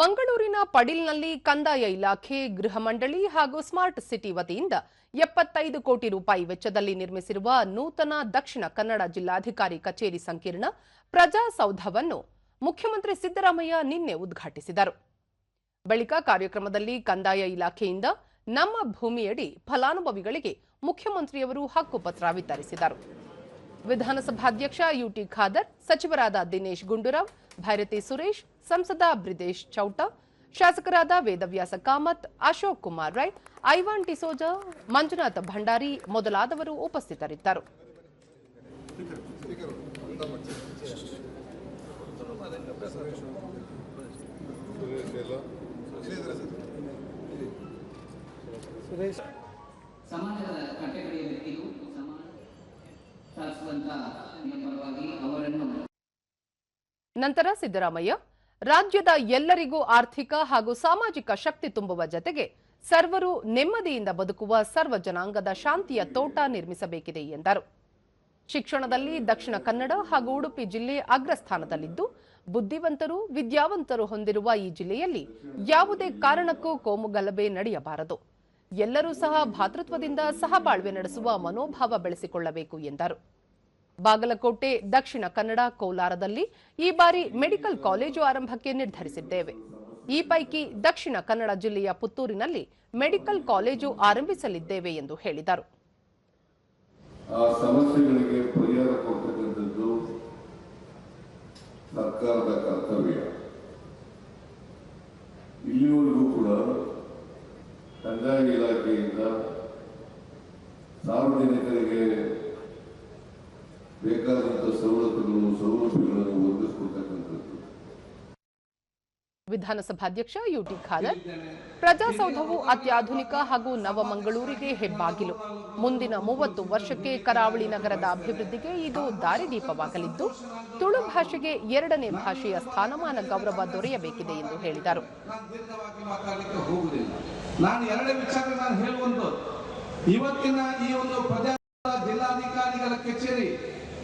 ಮಂಗಳೂರಿನ ಪಡಿಲ್ನಲ್ಲಿ ಕಂದಾಯ ಇಲಾಖೆ, ಗೃಹ ಮಂಡಳಿ ಹಾಗೂ ಸ್ಮಾರ್ಟ್ ಸಿಟಿ ವತಿಯಿಂದ ಎಪ್ಪತ್ತೈದು ಕೋಟಿ ರೂಪಾಯಿ ವೆಚ್ಚದಲ್ಲಿ ನಿರ್ಮಿಸಿರುವ ನೂತನ ದಕ್ಷಿಣ ಕನ್ನಡ ಜಿಲ್ಲಾಧಿಕಾರಿ ಕಚೇರಿ ಸಂಕೀರ್ಣ ಪ್ರಜಾಸೌಧವನ್ನು ಮುಖ್ಯಮಂತ್ರಿ ಸಿದ್ದರಾಮಯ್ಯ ನಿನ್ನೆ ಉದ್ಘಾಟಿಸಿದರು. ಬಳಿಕ ಕಾರ್ಯಕ್ರಮದಲ್ಲಿ ಕಂದಾಯ ಇಲಾಖೆಯಿಂದ ನಮ್ಮ ಭೂಮಿಯಡಿ ಫಲಾನುಭವಿಗಳಿಗೆ ಮುಖ್ಯಮಂತ್ರಿಯವರು ಹಕ್ಕುಪತ್ರ ವಿತರಿಸಿದರು. ವಿಧಾನಸಭಾಧ್ಯಕ್ಷ ಯುಟಿ ಖಾದರ್ ಸಚಿವರಾದ ದಿನೇಶ್ ಗುಂಡೂರಾವ್ ಭೈರತಿ ಸುರೇಶ್ ಸಂಸದ ಬ್ರಿದೇಶ್ ಚೌಟ ಶಾಸಕರಾದ ವೇದವ್ಯಾಸ ಕಾಮತ್ ಅಶೋಕ್ ಕುಮಾರ್ ರೈ ಐವಾನ್ ಟಿಸೋಜಾ ಮಂಜುನಾಥ್ ಭಂಡಾರಿ ಮೊದಲಾದವರು ಉಪಸ್ಥಿತರಿದ್ದರು ಸಮಾಜದ ಕಟ್ಟಕಡೆಯ ವ್ಯಕ್ತಿಗೂ ನಂತರ ಸಿದ್ದರಾಮಯ್ಯ, ರಾಜ್ಯದ ಎಲ್ಲರಿಗೂ ಆರ್ಥಿಕ ಹಾಗೂ ಸಾಮಾಜಿಕ ಶಕ್ತಿ ತುಂಬುವ ಜತೆಗೆ ಸರ್ವರು ನೆಮ್ಮದಿಯಿಂದ ಬದುಕುವ ಸರ್ವ ಜನಾಂಗದ ಶಾಂತಿಯ ತೋಟ ನಿರ್ಮಿಸಬೇಕಿದೆ ಎಂದರು. ಶಿಕ್ಷಣದಲ್ಲಿ ದಕ್ಷಿಣ ಕನ್ನಡ ಹಾಗೂ ಉಡುಪಿ ಜಿಲ್ಲೆ ಅಗ್ರಸ್ಥಾನದಲ್ಲಿದ್ದು, ಬುದ್ಧಿವಂತರು, ವಿದ್ಯಾವಂತರು ಹೊಂದಿರುವ ಈ ಜಿಲ್ಲೆಯಲ್ಲಿ ಯಾವುದೇ ಕಾರಣಕ್ಕೂ ಕೋಮುಗಲಭೆ ನಡೆಯಬಾರದು. ಎಲ್ಲರೂ ಸಹ ಭಾತೃತ್ವದಿಂದ ಸಹಬಾಳ್ವೆ ನಡೆಸುವ ಮನೋಭಾವ ಬೆಳೆಸಿಕೊಳ್ಳಬೇಕು ಎಂದರು. ಬಾಗಲಕೋಟೆ, ದಕ್ಷಿಣ ಕನ್ನಡ, ಕೋಲಾರದಲ್ಲಿ ಈ ಬಾರಿ ಮೆಡಿಕಲ್ ಕಾಲೇಜು ಆರಂಭಕ್ಕೆ ನಿರ್ಧರಿಸಿದ್ದೇವೆ. ಈ ಪೈಕಿ ದಕ್ಷಿಣ ಕನ್ನಡ ಜಿಲ್ಲೆಯ ಪುತ್ತೂರಿನಲ್ಲಿ ಮೆಡಿಕಲ್ ಕಾಲೇಜು ಆರಂಭಿಸಲಿದ್ದೇವೆ ಎಂದು ಹೇಳಿದರು. ಸಮಸ್ಯೆಗಳಿಗೆ ಪರಿಹಾರ ಕೊಡ್ತಕ್ಕಂಥದ್ದು ಸರ್ಕಾರದ ಕರ್ತವ್ಯ ಇಲ್ಲಿವರೆಗೂ ಕೂಡ ಕಂದಾಯ ಇಲಾಖೆಯಿಂದ ಸಾರ್ವಜನಿಕರಿಗೆ ಬೇಕಾದಂಥ ಸವಲತ್ತುಗಳು ಸೌಲಭ್ಯಗಳನ್ನು ಒದಗಿಸಿಕೊಡ್ತಕ್ಕಂಥದ್ದು. ವಿಧಾನಸಭಾಧ್ಯಕ್ಷ ಯುಟಿ ಖಾದರ್ ಪ್ರಜಾಸೌಧವು ಅತ್ಯಾಧುನಿಕ ಹಾಗೂ ನವಮಂಗಳೂರಿಗೆ ಹೆಬ್ಬಾಗಿಲು. ಮುಂದಿನ ಮೂವತ್ತು ವರ್ಷಕ್ಕೆ ಕರಾವಳಿ ನಗರದ ಅಭಿವೃದ್ಧಿಗೆ ಇದು ದಾರಿದೀಪವಾಗಲಿದ್ದು ತುಳು ಭಾಷೆಗೆ ಎರಡನೇ ಭಾಷೆಯ ಸ್ಥಾನಮಾನ ಗೌರವ ದೊರೆಯಬೇಕಿದೆ ಎಂದು ಹೇಳಿದರು. ಇವತ್ತಿನ ಈ ಒಂದು ಪ್ರಜಾ ಜಿಲ್ಲಾಧಿಕಾರಿಗಳ ಕಚೇರಿ,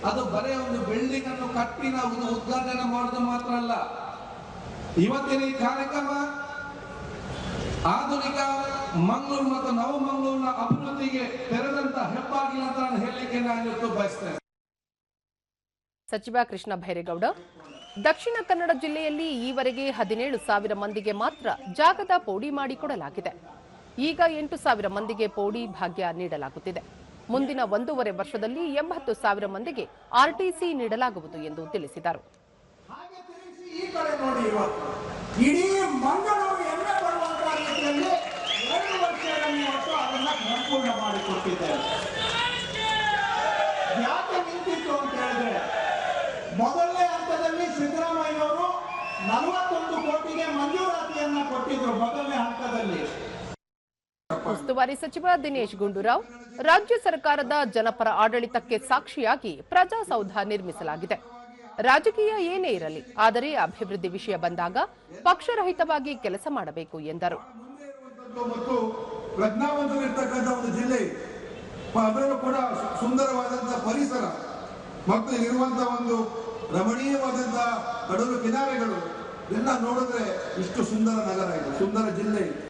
ಅದು ಬರೇ ಒಂದು ಬಿಲ್ಡಿಂಗ್ ಅನ್ನು ಕಟ್ಟಿ ನಾವು ಉದ್ಘಾಟನೆ ಮಾಡೋದು ಮಾತ್ರ ಅಲ್ಲ. ಇವತ್ತಿನ ಈ ಕಾರ್ಯಕ್ರಮ ಆಧುನಿಕ ಮಂಗಳೂರು ಮತ್ತು ನವಮಂಗಳೂರಿನ ಅಭಿವೃದ್ಧಿಗೆ ತೆರೆದಂತ ಹೆಪ್ಪಾಗಿಲ್ಲ ಅಂತ ನಾನು ಹೇಳಲಿಕ್ಕೆ ನಾನು ಬಯಸ್ತೇನೆ. ಸಚಿವ ಕೃಷ್ಣ ಭೈರೇಗೌಡ, ದಕ್ಷಿಣ ಕನ್ನಡ ಜಿಲ್ಲೆಯಲ್ಲಿ ಈವರೆಗೆ ಹದಿನೇಳು ಸಾವಿರ ಮಂದಿಗೆ ಮಾತ್ರ ಜಾಗದ ಪೋಡಿ ಮಾಡಿಕೊಡಲಾಗಿದೆ. ಈಗ ಎಂಟು ಸಾವಿರ ಮಂದಿಗೆ ಪೌಡಿ ಭಾಗ್ಯ ನೀಡಲಾಗುತ್ತಿದೆ. ಮುಂದಿನ ಒಂದೂವರೆ ವರ್ಷದಲ್ಲಿ ಎಂಬತ್ತು ಸಾವಿರ ಮಂದಿಗೆ ಆರ್ಟಿಸಿ ನೀಡಲಾಗುವುದು ಎಂದು ತಿಳಿಸಿದರು. ಮೊದಲನೇ ಹಂತದಲ್ಲಿ ಸಿದ್ದರಾಮಯ್ಯವರು ನಲವತ್ತೊಂದು ಕೋಟಿಗೆ ಮಂಜೂರಾತಿಯನ್ನ ಕೊಟ್ಟಿದ್ರು ಮೊದಲನೇ ಹಂತದಲ್ಲಿ. ಉಸ್ತುವಾರಿ ಸಚಿವ ದಿನೇಶ್ ಗುಂಡೂರಾವ್, ರಾಜ್ಯ ಸರ್ಕಾರದ ಜನಪರ ಆಡಳಿತಕ್ಕೆ ಸಾಕ್ಷಿಯಾಗಿ ಪ್ರಜಾಸೌಧ ನಿರ್ಮಿಸಲಾಗಿದೆ. ರಾಜಕೀಯ ಏನೇ ಇರಲಿ, ಆದರೆ ಅಭಿವೃದ್ಧಿ ವಿಷಯ ಬಂದಾಗ ಪಕ್ಷರಹಿತವಾಗಿ ಕೆಲಸ ಮಾಡಬೇಕು ಎಂದರು. ಪರಿಸರ, ಮತ್ತು ಇರುವಂತಹ ಒಂದು ರಮಣೀಯವಾದಂತಹ ಕಡಲು ಕಿನಾರೆಗಳು ಎಲ್ಲ ನೋಡಿದ್ರೆ ಇಷ್ಟು ಸುಂದರ ನಗರ ಇದೆ, ಸುಂದರ ಜಿಲ್ಲೆ ಇದು.